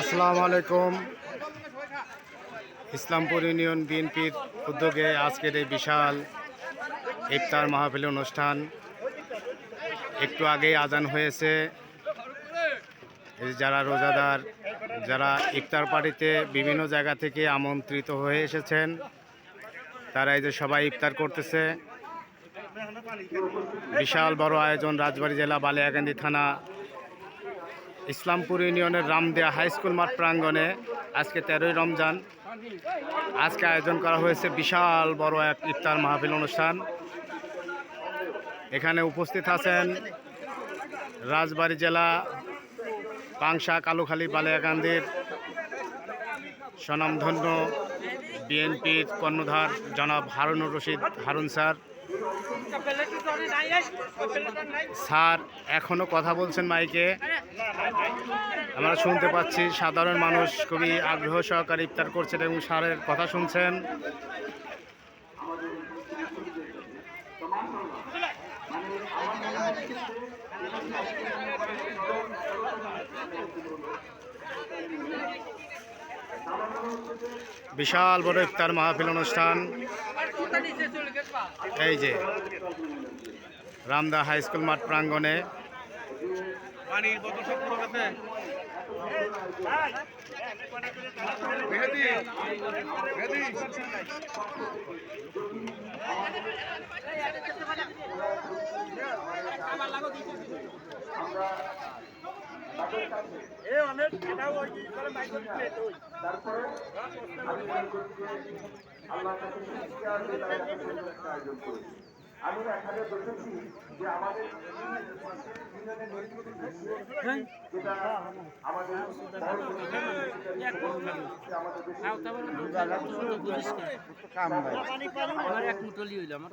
আসসালামু আলাইকুম। ইসলামপুর ইউনিয়ন বিএনপির উদ্যোগে আজকের এই বিশাল ইফতার মাহফিল অনুষ্ঠান একটু আগেই আজান হয়েছে। যারা রোজাদার, যারা ইফতার পার্টিতে বিভিন্ন জায়গা থেকে আমন্ত্রিত হয়ে এসেছেন, তারা এই যে সবাই ইফতার করতেছে। বিশাল বড় আয়োজন রাজবাড়ী জেলা বালিয়াকান্দি থানা ইসলামপুর ইউনিয়নের রামদিয়া হাই স্কুল মাঠ প্রাঙ্গণে আজকে তেরোই রমজান। আজকে আয়োজন করা হয়েছে বিশাল বড় এক ইফতার মাহফিল অনুষ্ঠান। এখানে উপস্থিত আছেন রাজবাড়ী জেলা পাংশা কালুখালী বালিয়াকান্দির স্বনামধন্য বিএনপির কর্ণধার জনাব হারুনুর রশিদ হারুন স্যার। স্যার, এখনও কথা বলছেন মাইকে। আমরা শুনতে পাচ্ছি, সাধারণ মানুষ খুবই আগ্রহ সহকারে ইফতার করছেন এবং স্যারের কথা শুনছেন। বিশাল বড় ইফতার মাহফিল অনুষ্ঠান। এই যে রামদা হাই স্কুল মাঠ প্রাঙ্গণে। পানির এ অনেক এটাও ওই করে ওই তারপরে আল্লাহ কাছে শুকরিয়া যে তারা এত সুন্দর একটা আয়োজন করেছে আমি এখানে দেখেছি যে আমাদের আমার এক মুটলি হইল আমার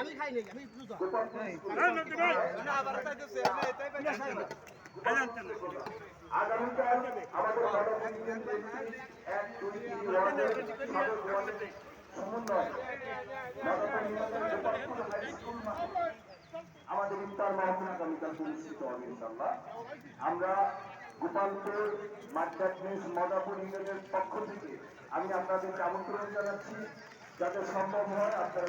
আমি খাই নাই আমি আমাদের হবে ইনশাল্লাহ আমরা গোপালপুর মাদ্রাস মদাপুর ইউনিয়নের পক্ষ থেকে আমি আপনাদেরকে আমন্ত্রণ জানাচ্ছি। যাতে সম্ভব হয় আপনারা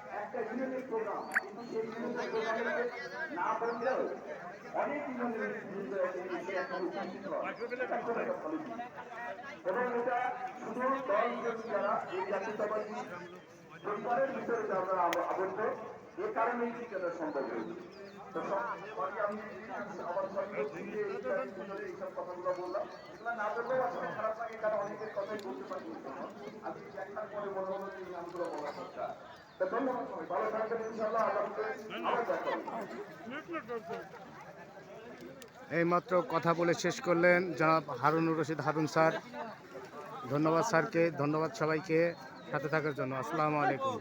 ইউনিক প্রোগ্রাম। কিন্তু সেই ইউনিক প্রোগ্রামে না বললেও অনেক ইউনিয়নের। এবং এটা শুধু দল যারা এই জাতীয়তাবাদী পরিবারের ভিতরে আমরা আবদ্ধ, এ কারণেই কিন্তু সম্ভব হয়েছে। আমি আমি দেখার পরে মনে হলো যে এই বলা আবার দেখা এইমাত্র কথা বলে শেষ করলেন জনাব হারুনুর রশিদ হারুন স্যার। ধন্যবাদ স্যারকে, ধন্যবাদ সবাইকে। সাথে থাকার জন্য আসসালামু আলাইকুম।